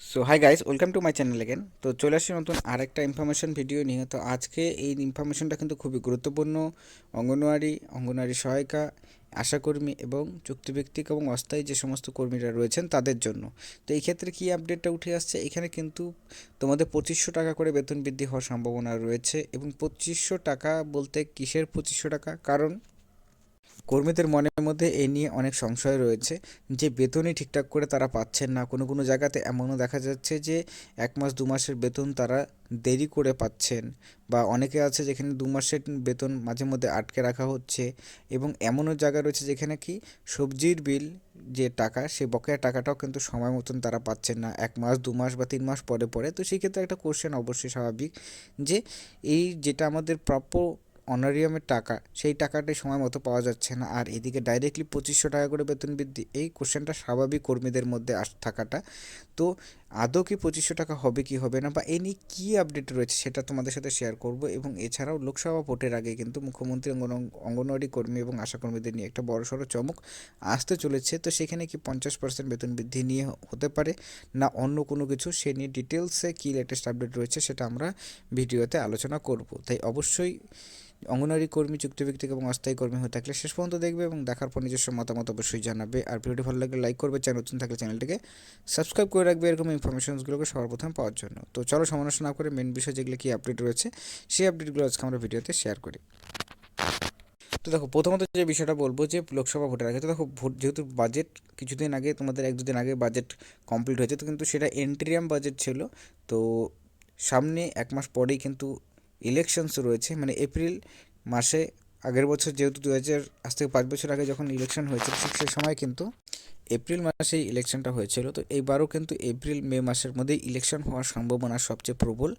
So hi guys welcome to my channel again তো চলে আসছি নতুন আরেকটা ইনফরমেশন ভিডিও নিয়ে। তো আজকে এই ইনফরমেশনটা কিন্তু খুবই গুরুত্বপূর্ণ, অঙ্গনওয়াড়ি অঙ্গনওয়াড়ি সহায়িকা, আশাকর্মী এবং চুক্তিভিত্তিক এবং অস্থায়ী যে সমস্ত কর্মীরা রয়েছেন তাদের জন্য। তো এই ক্ষেত্রে কী আপডেটটা উঠে আসছে? এখানে কিন্তু তোমাদের পঁচিশশো টাকা করে বেতন বৃদ্ধি হওয়ার সম্ভাবনা রয়েছে এবং পঁচিশশো টাকা বলতে কিসের পঁচিশশো টাকা? কারণ কর্মীদের মনের মধ্যে এই নিয়ে অনেক সংশয় রয়েছে যে বেতনই ঠিকঠাক করে তারা পাচ্ছেন না। কোনো কোনো জায়গাতে এমনও দেখা যাচ্ছে যে এক মাস, দু মাসের বেতন তারা দেরি করে পাচ্ছেন বা অনেকে আছে যেখানে দু মাসের বেতন মাঝে মধ্যে আটকে রাখা হচ্ছে এবং এমনও জায়গা রয়েছে যেখানে কি সবজির বিল যে টাকা, সে বকেয়া টাকাটাও কিন্তু সময় মতন তারা পাচ্ছেন না। এক মাস, দু মাস বা তিন মাস পরে পরে। তো সেই ক্ষেত্রে একটা কোশ্চেন অবশ্যই স্বাভাবিক যে এই যেটা আমাদের প্রাপ্য অনারিয়ামের টাকা, সেই টাকাটাই সময় মতো পাওয়া যাচ্ছে না। আর এদিকে ডাইরেক্টলি পঁচিশশো টাকা করে বেতন বৃদ্ধি, এই কোশ্চেনটা স্বাভাবিক কর্মীদের মধ্যে আস থাকাটা। তো আদৌ কি পঁচিশশো টাকা হবে কি হবে না বা এ নিয়ে কী আপডেট রয়েছে সেটা তোমাদের সাথে শেয়ার করব। এবং এছাড়াও লোকসভা ভোটের আগে কিন্তু মুখ্যমন্ত্রী অঙ্গন, অঙ্গনওয়াড়ি কর্মী এবং আশাকর্মীদের নিয়ে একটা বড়সড় চমক আসতে চলেছে। তো সেখানে কি পঞ্চাশ পার্সেন্ট বেতন বৃদ্ধি নিয়ে হতে পারে না অন্য কোনো কিছু, সে নিয়ে ডিটেলসে কী লেটেস্ট আপডেট রয়েছে সেটা আমরা ভিডিওতে আলোচনা করব। তাই অবশ্যই অঙ্গনওয়াড়ি কর্মী, চুক্তিভিত্তিক এবং অস্থায়ী কর্মী হয়ে থাকলে শেষ পর্যন্ত দেখবে এবং দেখার পর নিজস্ব মতামত অবশ্যই জানাবে। আর ভিডিওটি ভালো লাগলে লাইক করবে, চ্যানেল নতুন থাকলে চ্যানেলটিকে সাবস্ক্রাইব করে রাখবে। এরকম ইনফরমেশনসগুলোকে সবার প্রথমে পাওয়ার জন্য। তো চলো সমালোচনা না করে মেন বিষয় যেগুলো কী আপডেট রয়েছে, সেই আপডেটগুলো আজকে আমরা ভিডিওতে শেয়ার করি। তো দেখো, প্রথমত যে বিষয়টা বলব যে লোকসভা ভোটের আগে, তো দেখো ভোট যেহেতু বাজেট কিছুদিন আগে, তোমাদের এক দুদিন আগে বাজেট কমপ্লিট হয়েছে, তো কিন্তু সেটা এন্ট্রিয়াম বাজেট ছিল। তো সামনে এক মাস পরেই কিন্তু ইলেকশনস রয়েছে মানে এপ্রিল মাসে আগের বছর যেহেতু দু হাজার আজ থেকে পাঁচ বছর আগে যখন ইলেকশন হয়েছিল, ঠিক সময় কিন্তু এপ্রিল মাসেই ইলেকশনটা হয়েছিল, তো এইবারও কিন্তু এপ্রিল, মে মাসের মধ্যে ইলেকশন হওয়ার সম্ভাবনা সবচেয়ে প্রবল।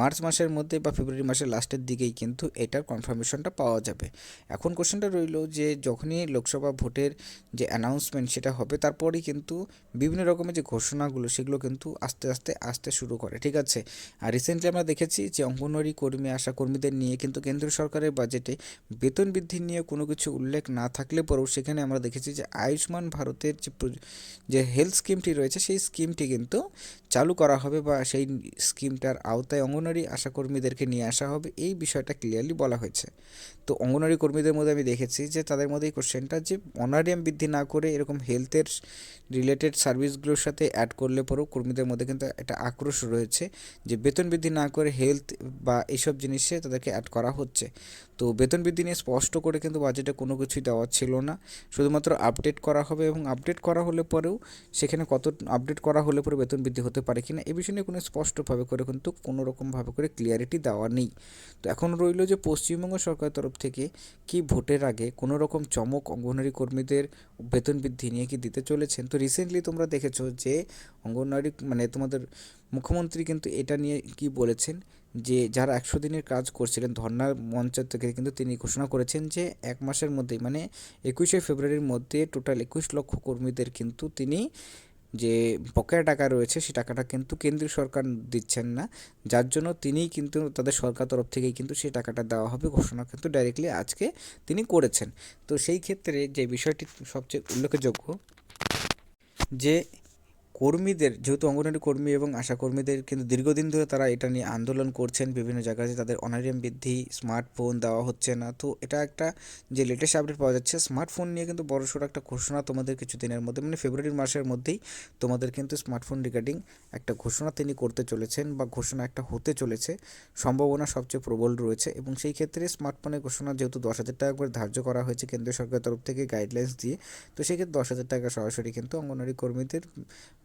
মার্চ মাসের মধ্যে বা ফেব্রুয়ারি মাসের লাস্টের দিকেই কিন্তু এটার কনফার্মেশনটা পাওয়া যাবে। এখন কোশ্চেনটা রইল যে, যখনই লোকসভা ভোটের যে অ্যানাউন্সমেন্ট সেটা হবে, তারপরেই কিন্তু বিভিন্ন রকমের যে ঘোষণাগুলো, সেগুলো কিন্তু আস্তে আস্তে, আসতে শুরু করে, ঠিক আছে? আর রিসেন্টলি আমরা দেখেছি যে, অঙ্গনওয়াড়ি কর্মী, আশা কর্মীদের নিয়ে কিন্তু কেন্দ্রীয় সরকারের বাজেটে বেতন বৃদ্ধি নিয়ে কোনো কিছু উল্লেখ না থাকলে পরেও সেখানে আমরা দেখেছি যে, আয়ুষ্মান ভারতের যে হেলথ স্কিমটি রয়েছে, সেই স্কিমটি কিন্তু চালু করা হবে বা সেই স্কিমটার আওতায় অঙ্গনওয়াড়ি আশাকর্মীদেরকে নিয়ে আসা হবে। এই বিষয়টা ক্লিয়ারলি বলা হয়েছে। তো অঙ্গনওয়াড়ি কর্মীদের মধ্যে আমি দেখেছি যে তাদের মধ্যে এই কোশ্চেনটা যে অনারিয়াম বৃদ্ধি না করে এরকম হেলথের রিলেটেড সার্ভিসগুলোর সাথে অ্যাড করলে পরেও কর্মীদের মধ্যে কিন্তু একটা আক্রোশ রয়েছে যে বেতন বৃদ্ধি না করে হেলথ বা এইসব জিনিসে তাদেরকে অ্যাড করা হচ্ছে। তো বেতন বৃদ্ধি নিয়ে স্পষ্ট করে কিন্তু বাজেটে কোনো কিছুই দেওয়া ছিল না। শুধুমাত্র আপডেট করা হবে এবং আপডেট করা হলে পরেও সেখানে কত আপডেট করা হলে পরে বেতন বৃদ্ধি হতে পারে কিনা, এ বিষয় কোনো স্পষ্টভাবে করে কিন্তু কোনো রকমভাবে করে ক্লিয়ারিটি দেওয়া নেই। তো এখন রইল যে পশ্চিমবঙ্গ সরকারের তরফ থেকে কি ভোটের আগে কোনো রকম চমক অঙ্গনওয়াড়ি কর্মীদের বেতন বৃদ্ধি নিয়ে কি দিতে চলেছেন? তো রিসেন্টলি তোমরা দেখেছ যে অঙ্গনওয়াড়ি মানে তোমাদের মুখ্যমন্ত্রী কিন্তু এটা নিয়ে কি বলেছেন যে, যারা একশো দিনের কাজ করছিলেন ধর্নার মঞ্চ থেকে কিন্তু তিনি ঘোষণা করেছেন যে, এক মাসের মধ্যেই মানে একুশে ফেব্রুয়ারির মধ্যে টোটাল একুশ লক্ষ কর্মীদের কিন্তু তিনি যে বকেয়া টাকা রয়েছে সেই টাকাটা কিন্তু কেন্দ্রীয় সরকার দিচ্ছেন না। যার জন্য তিনিই কিন্তু তাদের সরকার তরফ থেকেই কিন্তু সেই টাকাটা দেওয়া হবে, ঘোষণা কিন্তু ডাইরেক্টলি আজকে তিনি করেছেন। তো সেই ক্ষেত্রে যে বিষয়টি সবচেয়ে উল্লেখযোগ্য যে কর্মীদের, যেহেতু অঙ্গনওয়াড়ি কর্মী এবং আশা কর্মীদের কিন্তু দীর্ঘদিন ধরে তারা এটা নিয়ে আন্দোলন করছেন, বিভিন্ন জায়গায় যে তাদের অনারিয়াম বৃদ্ধি স্মার্টফোন দেওয়া হচ্ছে না। তো এটা একটা যে লেটেস্ট আপডেট পাওয়া যাচ্ছে স্মার্টফোন নিয়ে কিন্তু বড়সড় একটা ঘোষণা তোমাদের কিছু দিনের মধ্যে মানে ফেব্রুয়ারি মাসের মধ্যেই তোমাদের কিন্তু স্মার্টফোন রিগার্ডিং একটা ঘোষণা তিনি করতে চলেছেন বা ঘোষণা একটা হতে চলেছে, সম্ভাবনা সবচেয়ে প্রবল রয়েছে এবং সেই ক্ষেত্রে স্মার্টফোনের ঘোষণা যেহেতু দশ হাজার টাকা করে ধার্য করা হয়েছে কেন্দ্রীয় সরকারের তরফ থেকে গাইডলাইন্স দিয়ে, তো সেক্ষেত্রে দশ হাজার টাকা সরাসরি কিন্তু অঙ্গনওয়াড়ি কর্মীদের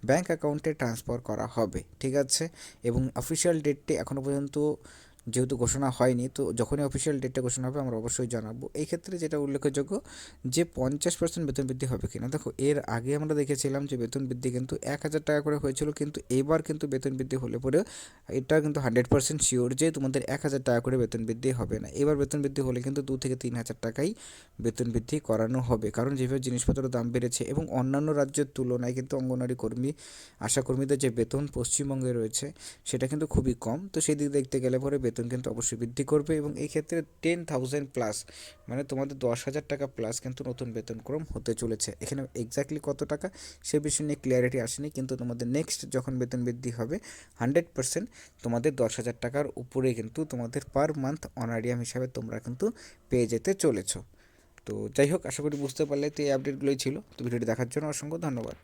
ব্যাঙ্ক অ্যাকাউন্টে ট্রান্সফার করা হবে ঠিক আছে? এবং অফিসিয়াল ডেটটি এখনও পর্যন্ত যেহেতু ঘোষণা হয়নি, তো যখনই অফিসিয়াল ডেটটা ঘোষণা হবে আমরা অবশ্যই জানাব। এই ক্ষেত্রে যেটা উল্লেখযোগ্য যে পঞ্চাশ পার্সেন্ট বেতন বৃদ্ধি হবে কিনা, দেখো এর আগে আমরা দেখেছিলাম যে বেতন বৃদ্ধি কিন্তু এক হাজার টাকা করে হয়েছিল, কিন্তু এবার কিন্তু বেতন বৃদ্ধি হলে পরে এটা কিন্তু হান্ড্রেড পার্সেন্ট শিওর যে তোমাদের এক হাজার টাকা করে বেতন বৃদ্ধি হবে না। এবার বেতন বৃদ্ধি হলে কিন্তু দু থেকে তিন হাজার টাকাই বেতন বৃদ্ধি করানো হবে, কারণ যেভাবে জিনিসপত্রের দাম বেড়েছে এবং অন্যান্য রাজ্যের তুলনায় কিন্তু অঙ্গনওয়াড়ি কর্মী, আশাকর্মীদের যে বেতন পশ্চিমবঙ্গে রয়েছে, সেটা কিন্তু খুবই কম। তো সেই দিক দেখতে গেলে পরে বেতন বেতন কিন্তু অবশ্যই বৃদ্ধি করবে এবং এই ক্ষেত্রে টেন থাউজেন্ড প্লাস মানে তোমাদের দশ হাজার টাকা প্লাস কিন্তু নতুন বেতনক্রম হতে চলেছে। এখানে এক্স্যাক্টলি কত টাকা সে বিষয় নিয়ে ক্লিয়ারিটি আসেনি, কিন্তু তোমাদের নেক্সট যখন বেতন বৃদ্ধি হবে হান্ড্রেড পার্সেন্ট তোমাদের দশ হাজার টাকার উপরে কিন্তু তোমাদের পার মান্থ অনারিয়াম হিসাবে তোমরা কিন্তু পেয়ে যেতে চলেছো। তো যাই হোক, আশা করি বুঝতে পারলে তো এই আপডেটগুলোই ছিল। তো ভিডিওটি দেখার জন্য অসংখ্য ধন্যবাদ।